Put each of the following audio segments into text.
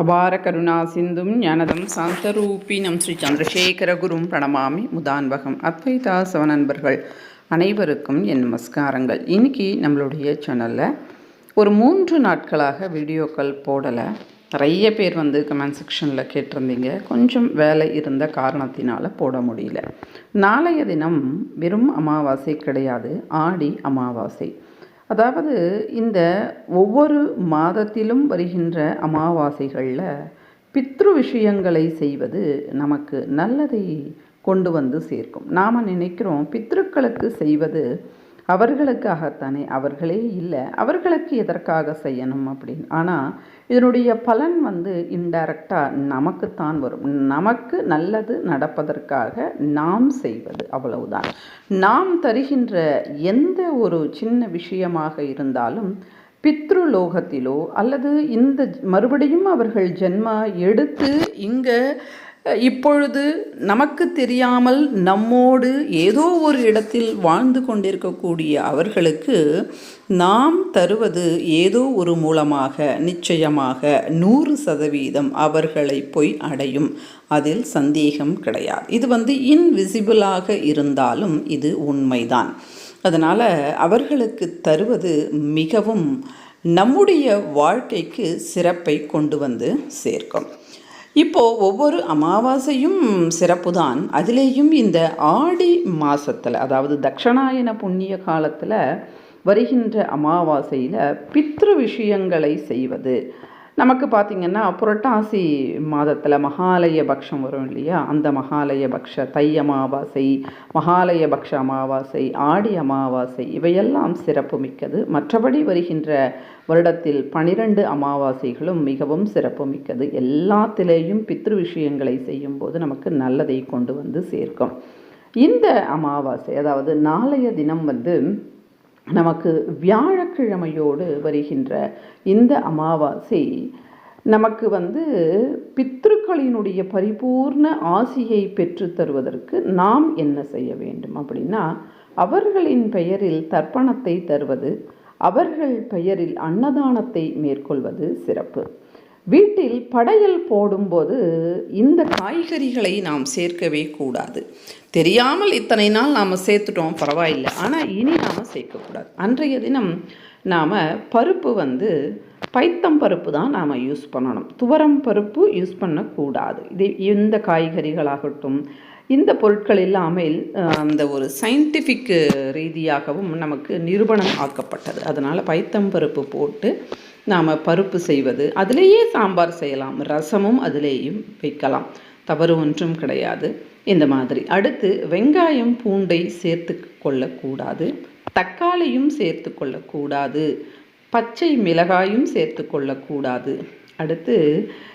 அபார கருணா சிந்தும் ஞானதம் சாந்தரூபினம் ஸ்ரீ சந்திரசேகரகுரும் பிரணமாமி முதான்பகம் அத்வைதா சவநண்பர்கள் அனைவருக்கும் என் நமஸ்காரங்கள். இன்னைக்கு நம்மளுடைய சேனலில் ஒரு மூன்று நாட்களாக வீடியோக்கள் போடலை. நிறைய பேர் வந்து கமெண்ட் செக்ஷனில் கேட்டிருந்தீங்க. கொஞ்சம் வேலை இருந்த காரணத்தினால் போட முடியல. நாளைய தினம் வெறும் அமாவாசை கிடையாது. ஆடி அமாவாசை. அதாவது இந்த ஒவ்வொரு மாதத்திலும் வருகின்ற அமாவாசைகளில் பித்ரு விஷயங்களை செய்வது நமக்கு நல்லதை கொண்டு வந்து சேர்க்கும். நாம் நினைக்கிறோம் பித்ருக்களுக்கு செய்வது அவர்களுக்காகத்தானே? அவர்களே இல்லை. அவர்களுக்கு எதற்காக செய்யணும் அப்படின்னு. ஆனால் இதனுடைய பலன் வந்து இன்டைரக்டாக நமக்குத்தான் வரும். நமக்கு நல்லது நடப்பதற்காக நாம் செய்வது அவ்வளவுதான். நாம் தருகின்ற எந்த ஒரு சின்ன விஷயமாக இருந்தாலும் பித்ருலோகத்திலோ அல்லது இந்த மறுபடியும் அவர்கள் ஜென்மா எடுத்து இங்கே இப்பொழுது நமக்கு தெரியாமல் நம்மோடு ஏதோ ஒரு இடத்தில் வாழ்ந்து கொண்டிருக்கக்கூடிய அவர்களுக்கு நாம் தருவது ஏதோ ஒரு மூலமாக நிச்சயமாக நூறு சதவீதம் அவர்களை போய் அடையும். அதில் சந்தேகம் கிடையாது. இது வந்து இன்விசிபிளாக இருந்தாலும் இது உண்மைதான். அதனால் அவர்களுக்கு தருவது மிகவும் நம்முடைய வாழ்க்கைக்கு சிறப்பை கொண்டு வந்து சேர்க்கும். இப்போது ஒவ்வொரு அமாவாசையும் சிறப்பு தான் அதிலேயும் இந்த ஆடி மாதத்தில் அதாவது தக்ஷணாயன புண்ணிய காலத்தில் வருகின்ற அமாவாசையில் பித்ரு விஷயங்களை செய்வது. நமக்கு பார்த்திங்கன்னா புரட்டாசி மாதத்தில் மகாலய பக்ஷம் வரும் இல்லையா? அந்த மகாலய பக்ஷ தை அமாவாசை மகாலய பக்ஷ அமாவாசை ஆடி அமாவாசை இவையெல்லாம் சிறப்பு மிக்கது. மற்றபடி வருகின்ற வருடத்தில் பனிரெண்டு அமாவாசைகளும் மிகவும் சிறப்பு மிக்கது. எல்லாத்திலேயும் பித்ரு விஷயங்களை செய்யும்போது நமக்கு நல்லதை கொண்டு வந்து சேர்க்கும். இந்த அமாவாசை அதாவது நாளைய தினம் வந்து நமக்கு வியாழக்கிழமையோடு வருகின்ற இந்த அமாவாசை நமக்கு வந்து பித்ருக்களினுடைய பரிபூர்ண ஆசியை பெற்று தருவதற்கு நாம் என்ன செய்ய வேண்டும் அப்படின்னா அவர்களின் பெயரில் தர்ப்பணத்தை தருவது அவர்கள் பெயரில் அன்னதானத்தை மேற்கொள்வது சிறப்பு. வீட்டில் படையல் போடும்போது இந்த காய்கறிகளை நாம் சேர்க்கவே கூடாது. தெரியாமல் இத்தனை நாள் நாம் சேர்த்துட்டோம் பரவாயில்லை. ஆனால் இனி நாம் சேர்க்கக்கூடாது. அன்றைய தினம் நாம் பருப்பு வந்து பைத்தம் பருப்பு தான் நாம் யூஸ் பண்ணணும். துவரம் பருப்பு யூஸ் பண்ணக்கூடாது. இது இந்த காய்கறிகளாகட்டும் இந்த பொருட்கள் இல்லாமல் அந்த ஒரு சயின்டிஃபிக் ரீதியாகவும் நமக்கு நிரூபணம் ஆக்கப்பட்டது. அதனால் பைத்தம் பருப்பு போட்டு நாம் பருப்பு செய்வது அதிலேயே சாம்பார் செய்யலாம். ரசமும் அதிலேயும் வைக்கலாம். தவறு ஒன்றும் கிடையாது. இந்த மாதிரி. அடுத்து வெங்காயம் பூண்டை சேர்த்து கொள்ளக்கூடாது. தக்காளியும் சேர்த்து கொள்ளக்கூடாது. பச்சை மிளகாயும் சேர்த்து கொள்ளக்கூடாது. அடுத்து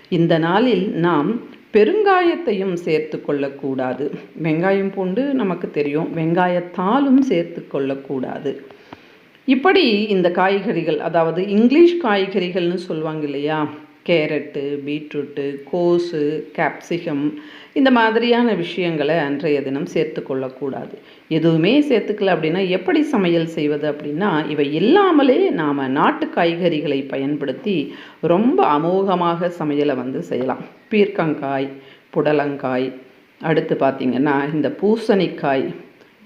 இந்த நாளில் நாம் பெருங்காயத்தையும் சேர்த்து கொள்ளக்கூடாது. வெங்காயம் பூண்டு நமக்கு தெரியும். வெங்காயத்தாலும் சேர்த்து கொள்ளக்கூடாது. இப்படி இந்த காய்கறிகள் அதாவது இங்கிலீஷ் காய்கறிகள்னு சொல்லுவாங்க இல்லையா? கேரட்டு பீட்ரூட்டு கோஸு கேப்சிகம் இந்த மாதிரியான விஷயங்களை அன்றைய தினம் சேர்த்து கொள்ளக்கூடாது. எதுவுமே சேர்த்துக்கல அப்படின்னா எப்படி சமையல் செய்வது அப்படின்னா இவை இல்லாமலே நாம் நாட்டு காய்கறிகளை பயன்படுத்தி ரொம்ப அமோகமாக சமையலை வந்து செய்யலாம். பீர்க்கங்காய் புடலங்காய் அடுத்து பார்த்திங்கன்னா இந்த பூசணிக்காய்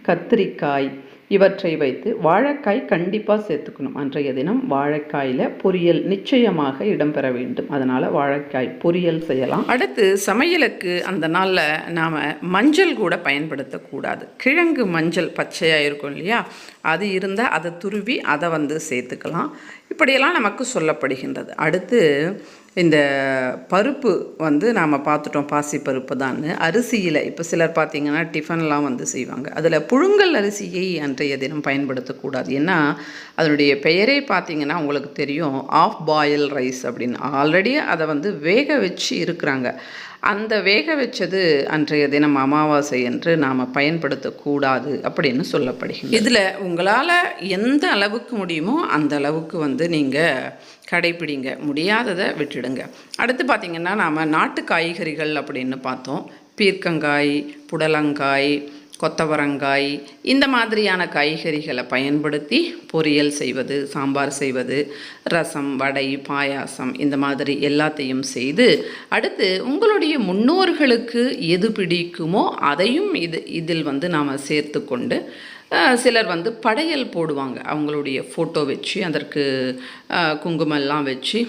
கத்திரிக்காய் இவற்றை வைத்து வாழைக்காய் கண்டிப்பாக சேர்த்துக்கணும். அன்றைய தினம் வாழைக்காயில் பொரியல் நிச்சயமாக இடம்பெற வேண்டும். அதனால் வாழைக்காய் பொரியல் செய்யலாம். அடுத்து சமையலுக்கு அந்த நாளில் நாம் மஞ்சள் கூட பயன்படுத்தக்கூடாது. கிழங்கு மஞ்சள் பச்சையாக இருக்கும் இல்லையா? அது இருந்தால் அதை துருவி அதை வந்து சேர்த்துக்கலாம். இப்படியெல்லாம் நமக்கு சொல்லப்படுகின்றது. அடுத்து இந்த பருப்பு வந்து நாம் பார்த்துட்டோம் பாசி பருப்பு தான் அரிசியில் இப்போ சிலர் பார்த்திங்கன்னா டிஃபன்லாம் வந்து செய்வாங்க. அதில் புழுங்கல் அரிசியை அன்றைய தினம் பயன்படுத்தக்கூடாது. ஏன்னா அதனுடைய பெயரே பார்த்திங்கன்னா உங்களுக்கு தெரியும் ஆஃப் பாயில் ரைஸ் அப்படின்னு. ஆல்ரெடி அதை வந்து வேக வச்சு இருக்கிறாங்க. அந்த வேக வச்சது அன்றைய தினம் அமாவாசை என்று நாம் பயன்படுத்தக்கூடாது அப்படின்னு சொல்லப்படுகிறது இதில் உங்களால் எந்த அளவுக்கு முடியுமோ அந்த அளவுக்கு வந்து நீங்கள் கடைப்பிடிங்க. முடியாததை விட்டுடுங்க. அடுத்து பார்த்திங்கன்னா நாம் நாட்டு காய்கறிகள் அப்படின்னு பார்த்தோம். பீர்க்கங்காய் புடலங்காய் கொத்தவரங்காய் இந்த மாதிரியான காய்கறிகளை பயன்படுத்தி பொரியல் செய்வது சாம்பார் செய்வது ரசம் வடை பாயாசம் இந்த மாதிரி எல்லாத்தையும் செய்து அடுத்து உங்களுடைய முன்னோர்களுக்கு எது பிடிக்குமோ அதையும் இது இதில் வந்து நாம் சேர்த்து கொண்டு சிலர் வந்து படையல் போடுவாங்க. அவங்களுடைய ஃபோட்டோ வச்சு அதற்கு குங்குமெல்லாம் வச்சு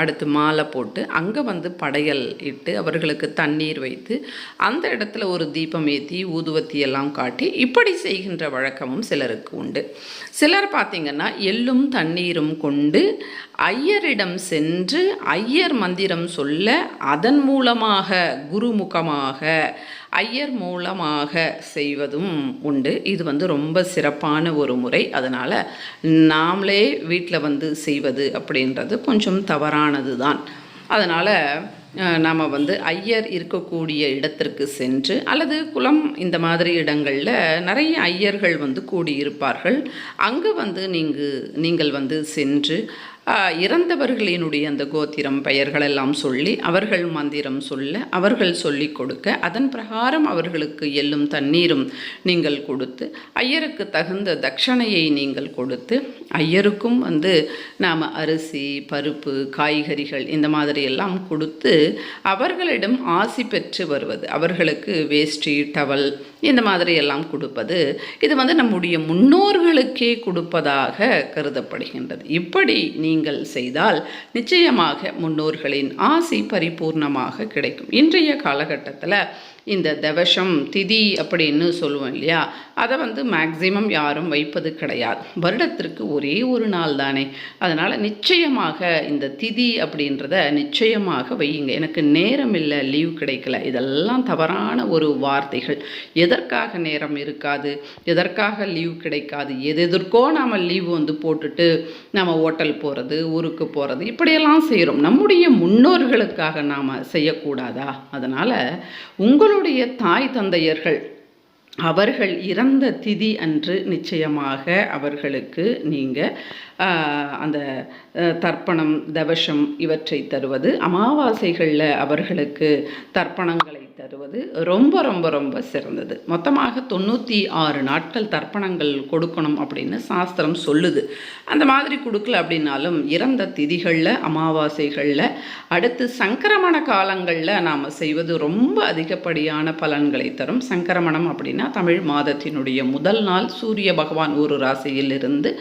அடுத்து மாலை போட்டு அங்கே வந்து படையல் இட்டு அவர்களுக்கு தண்ணீர் வைத்து அந்த இடத்துல ஒரு தீபம் ஏற்றி ஊதுவத்தி எல்லாம் காட்டி இப்படி செய்கின்ற வழக்கமும் சிலருக்கு உண்டு. சிலர் பார்த்திங்கன்னா எள்ளும் தண்ணீரும் கொண்டு ஐயரிடம் சென்று ஐயர் மந்திரம் சொல்ல அதன் மூலமாக குருமுகமாக ஐயர் மூலமாக செய்வதும் உண்டு. இது வந்து ரொம்ப சிறப்பான ஒரு முறை. அதனால் நாமளே வீட்டில் வந்து செய்வது அப்படின்றது கொஞ்சம் தவறானது தான். அதனால் நாம் வந்து ஐயர் இருக்கக்கூடிய இடத்திற்கு சென்று அல்லது குளம் இந்த மாதிரி இடங்களில் நிறைய ஐயர்கள் வந்து கூடியிருப்பார்கள். அங்கே வந்து நீங்கள் நீங்கள் வந்து சென்று இறந்தவர்களினுடைய அந்த கோத்திரம் பெயர்கள் எல்லாம் சொல்லி அவர்கள் மந்திரம் சொல்ல அவர்கள் சொல்லிக் கொடுக்க அதன் பிரகாரம் அவர்களுக்கு எள்ளும் தண்ணீரும் நீங்கள் கொடுத்து ஐயருக்கு தகுந்த தட்சணையை நீங்கள் கொடுத்து ஐயருக்கும் வந்து நாம் அரிசி பருப்பு காய்கறிகள் இந்த மாதிரி எல்லாம் கொடுத்து அவர்களிடம் ஆசி பெற்று வருவது. அவர்களுக்கு வேஷ்டி டவல் இந்த மாதிரி எல்லாம் கொடுப்பது இது வந்து நம்முடைய முன்னோர்களுக்கே கொடுப்பதாக கருதப்படுகின்றது. இப்படி நீங்கள் செய்தால் நிச்சயமாக முன்னோர்களின் ஆசை பரிபூர்ணமாக கிடைக்கும். இன்றைய காலகட்டத்தில் இந்த தவசம் திதி அப்படின்னு சொல்லுவோம் இல்லையா? அதை வந்து மேக்சிமம் யாரும் வைப்பது கிடையாது. வருடத்திற்கு ஒரே ஒரு நாள் தானே. அதனால் நிச்சயமாக இந்த திதி அப்படின்றத நிச்சயமாக வையுங்க. எனக்கு நேரம் இல்லை லீவ் கிடைக்கல. இதெல்லாம் தவறான ஒரு வார்த்தைகள். எதற்காக நேரம் இருக்காது? எதற்காக லீவ் கிடைக்காது? எது எதற்கோ நாம் லீவ் வந்து போட்டுட்டு நம்ம ஹோட்டல் போகிறது ஊருக்கு போகிறது இப்படியெல்லாம் செய்கிறோம் நம்முடைய முன்னோர்களுக்காக நாம் செய்யக்கூடாதா? அதனால் உங்களுடைய தாய் தந்தையர்கள் அவர்கள் இறந்த திதி அன்று நிச்சயமாக அவர்களுக்கு நீங்கள் அந்த தர்ப்பணம் தவசம் இவற்றை தருவது. அமாவாசைகளில் அவர்களுக்கு தர்ப்பணங்களை தருவது ரொம்ப ரொம்ப ரொம்ப சிறந்தது. மொத்தமாக தொண்ணூற்றி ஆறு நாட்கள் தர்ப்பணங்கள் கொடுக்கணும் அப்படின்னு சாஸ்திரம் சொல்லுது. அந்த மாதிரி கொடுக்கல அப்படின்னாலும் இறந்த திதிகளில் அமாவாசைகளில் அடுத்து சங்கரமண காலங்களில் நாம் செய்வது ரொம்ப அதிகப்படியான பலன்களை தரும். சங்கரமணம் அப்படின்னா தமிழ் மாதத்தினுடைய முதல் நாள். சூரிய பகவான் ஒரு ராசியிலிருந்து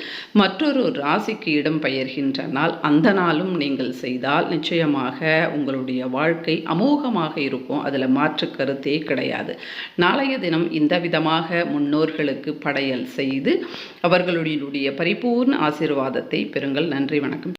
மற்றொரு ராசிக்கு இடம் பெயர்கின்ற நாள். அந்த நாளும் நீங்கள் செய்தால் நிச்சயமாக உங்களுடைய வாழ்க்கை அமோகமாக இருக்கும். அதில் மாற்று கருத்தே கிடையாது. நாளைய தினம் இந்த விதமாக முன்னோர்களுக்கு படையல் செய்து அவர்களுடைய பரிபூர்ண ஆசீர்வாதத்தை பெறுங்கள். நன்றி வணக்கம்.